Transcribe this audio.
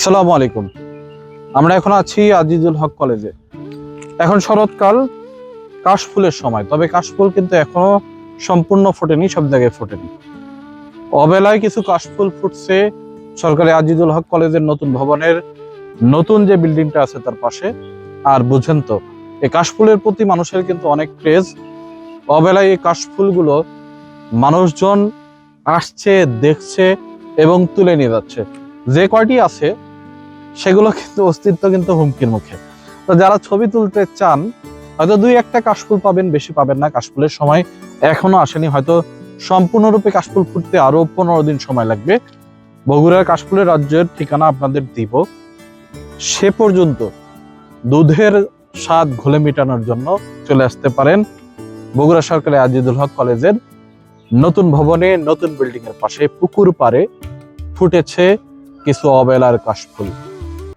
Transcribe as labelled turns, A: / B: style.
A: আসসালামু আলাইকুম। আমরা এখন আছি আজিজুল হক কলেজে। এখন শরৎকাল, কাশফুলের সময়। তবে কাশফুল কিন্তু এখনও সম্পূর্ণ ফোটেনি, সব জায়গায় ফোটেনি। অবেলায় কিছু কাশফুল ফুটছে সরকারি আজিজুল হক কলেজের নতুন ভবনের নতুন যে বিল্ডিংটা আছে তার পাশে। আর বুঝেন তো, এই কাশফুলের প্রতি মানুষের কিন্তু অনেক ক্রেজ। অবেলায় এই কাশফুলগুলো মানুষজন আসছে, দেখছে এবং তুলে নিয়ে যাচ্ছে। যে কয়টি আছে সেগুলো কিন্তু অস্তিত্ব কিন্তু হুমকির মুখে। তো যারা ছবি তুলতে চান, হয়তো দুই একটা কাশফুল পাবেন, বেশি পাবেন না। কাশফুলের সময় এখনও আসেনি। হয়তো সম্পূর্ণরূপে কাশফুল ফুটতে আরও পনেরো দিন সময় লাগবে। বগুড়ার কাশফুলের রাজ্যের ঠিকানা আপনাদের দিব। সে পর্যন্ত দুধের স্বাদ ঘোলে মেটানোর জন্য চলে আসতে পারেন বগুড়া সরকারি আজিদুল হক কলেজের নতুন ভবনে, নতুন বিল্ডিং এর পাশে পুকুর পারে ফুটেছে কিছু অবেলার কাশফুল।